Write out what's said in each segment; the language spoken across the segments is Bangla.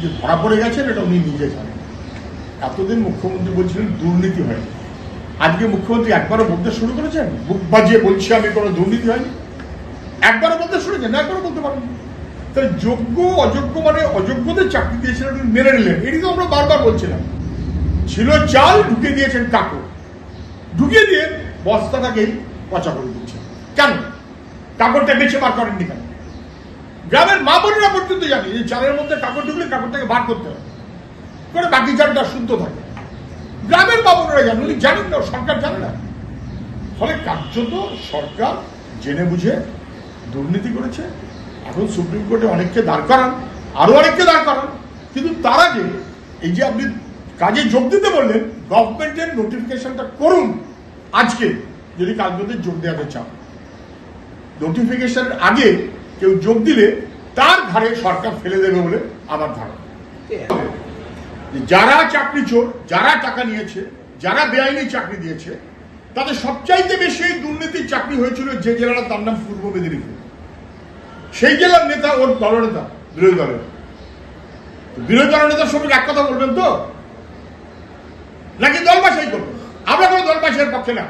যে ধরা পড়ে গেছেন, এটা উনি নিজে জানেন। এতদিন মুখ্যমন্ত্রী বলছিলেন, দুর্নীতি হয়নি। আজকে মুখ্যমন্ত্রী একবারও বলতে শুরু করেছেন, বুক বাজিয়ে বলছি আমি, কোনো দুর্নীতি হয়নি। একবারও বলতে শুনেছেন একবারও বলতে পারেন তাই যোগ্য, অযোগ্য মানে অযোগ্যদের চাকরি দিয়েছিলেন উনি মেনে নিলেন। এটি তো আমরা বারবার বলছিলাম। ছিল চাল ঢুকে দিয়েছেন কাকু। ঢুকিয়ে দিয়ে বস্তাটাকেই পচা করে দিচ্ছেন। কেন? কাপড়টা বেছে বার করেননি কেন? গ্রামের মা বোনেরা পর্যন্ত জানি যে চালের মধ্যে কাপড় ঢুকলে কাপড়টাকে বার করতে হবে। করে বাকি চালটা শুদ্ধ থাকে। গ্রামের মা বোনেরা জানেন উনি জানেন না, সরকার জানে না। ফলে কার্যত সরকার জেনে বুঝে দুর্নীতি করেছে। এখন সুপ্রিম কোর্টে অনেককে দাঁড় করান, আরও অনেককে দাঁড় করান। কিন্তু তার আগে এই যে আপনি কাজে যোগ দিতে বললেন, গভর্নমেন্টের নোটিফিকেশনটা করুন আজকে, যদি মধ্যে যোগ দেওয়াতে চান। নোটিফিকেশনের আগে কেউ যোগ দিলে তার ঘাড়ে সরকার ফেলে দেবে বলে আমার ধারণা। যারা চাকরি চোর, যারা টাকা নিয়েছে, যারা বেআইনি চাকরি দিয়েছে, তাদের সবচাইতে বেশি দুর্নীতির চাকরি হয়েছিল যে জেলাটা তার নাম পূর্ব মেদিনীপুর। সেই জেলার নেতা ওর দলনেতা বিরোধী দলের। বিরোধী দলের নেতার সঙ্গে এক কথা বলবেন তো? নাকি দল বাছাই করবেন আমরা কোনো দল পক্ষে না।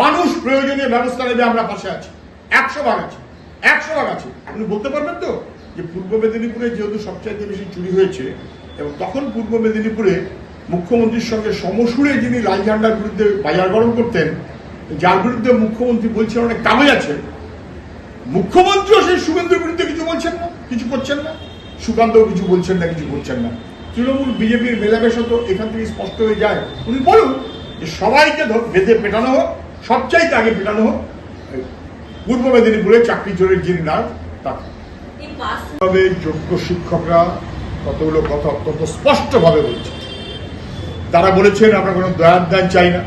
মানুষ প্রয়োজনীয় ব্যবস্থা নেবে, আমরা পাশে আছি। একশো ভাগ আছে। একশো ভাগ আছে। আপনি বলতে পারবেন তো যে পূর্ব মেদিনীপুরে যেহেতু সবচাইতে বেশি চুরি হয়েছে, এবং তখন পূর্ব মেদিনীপুরে মুখ্যমন্ত্রীর সঙ্গে সমসুরে যিনি লাল ঝান্ডার বিরুদ্ধে বাজার গরম করতেন, যার বিরুদ্ধে মুখ্যমন্ত্রী বলছেন অনেক কাগজ আছে। মুখ্যমন্ত্রীও সেই শুভেন্দুর বিরুদ্ধে কিছু বলছেন না, কিছু করছেন না। সুকান্তও কিছু বলছেন না, কিছু করছেন না। তৃণমূল বিজেপির মেলামেশা তো এখান থেকে স্পষ্ট হয়ে যায়। উনি বলুন যে সবাইকে বেঁধে পেটানো হোক, সবচাইতে আগে পেটানো হোক। পূর্ব মেদিনীপুরে চাকরি চোরের যিনি নাম তাকে তবে যোগ্য শিক্ষকরা কতগুলো কথা অত্যন্ত স্পষ্টভাবে বলছে তারা বলেছেন আমরা কোনো দয়ার দান চাই না।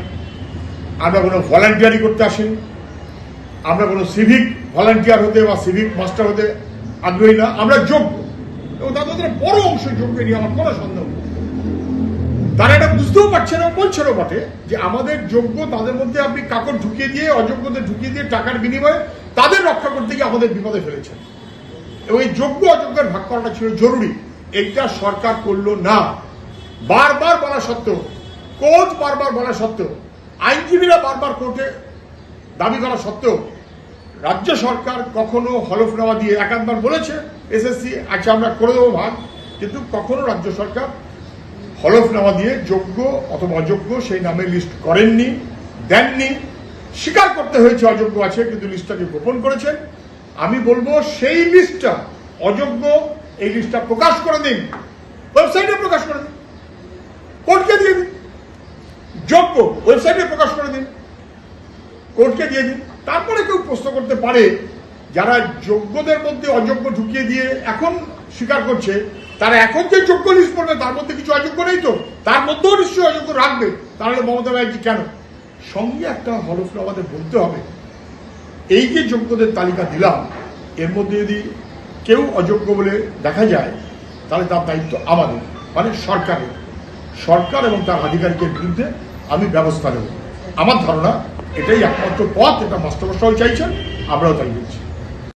আমরা কোনো ভলান্টিয়ারি করতে আসিনি। আমরা কোনো সিভিক ভলান্টিয়ার হতে বা সিভিক মাস্টার হতে আগ্রহী না। আমরা যোগ্য। এবং তাদের বড় অংশ যোগ্য নিয়ে আমার কোনো সন্দেহ নেই। তারা এটা বুঝতেও পারছে না, বলছেনও বটে যে আমাদের যোগ্য, তাদের মধ্যে আপনি কাকড় ঢুকিয়ে দিয়ে, অযোগ্যদের ঢুকিয়ে দিয়ে টাকার বিনিময়ে তাদের রক্ষা করতে গিয়ে আমাদের বিপদে ফেলেছেন। এবং এই যোগ্য অযোগ্যের ভাগ করাটা ছিল জরুরি। এইটা সরকার করল না। বারবার বলা সত্ত্বেও, কোর্ট বারবার বলা সত্ত্বেও, আইনজীবীরা বারবার কোর্টে দাবি করা সত্ত্বেও, রাজ্য সরকার কখনো হলফনামা দিয়ে একাধবার বলেছে, এসএসসি আচ্ছা আমরা করে দেবো ভাগ। কিন্তু কখনো রাজ্য সরকার হলফনামা দিয়ে যোগ্য অথবা অযোগ্য সেই নামে লিস্ট করেননি, দেননি। স্বীকার করতে হয়েছে অযোগ্য আছে, কিন্তু লিস্টটাকে গোপন করেছেন আমি বলব সেই লিস্টটা অযোগ্য, এই লিস্টটা প্রকাশ করে দিন। ওয়েবসাইটে প্রকাশ করে দিন। কোর্টকে দিয়ে দিন। যোগ্য ওয়েবসাইটে প্রকাশ করে দিন। কোর্টকে দিয়ে দিন। তারপরে কেউ প্রশ্ন করতে পারে, যারা যোগ্যদের মধ্যে অযোগ্য ঢুকিয়ে দিয়ে এখন স্বীকার করছে তারা এখন যে যোগ্য লিস্ট করবে, তার মধ্যে কিছু অযোগ্য নেই তো? তার মধ্যেও নিশ্চয়ই অযোগ্য রাখবে। তাহলে মমতা ব্যানার্জি কেন? সঙ্গে একটা হলফনামা আমাদের বলতে হবে। এই যে যোগ্যদের তালিকা দিলাম, এর মধ্যে যদি কেউ অযোগ্য বলে দেখা যায়, তাহলে তার দায়িত্ব আমাদের মানে সরকারের। সরকার এবং তার আধিকারিকের বিরুদ্ধে আমি ব্যবস্থা নেব। আমার ধারণা এটাই একমাত্র পথ, এটা মাস্টারমশাই চাইছেন, আমরাও তাই বলছি।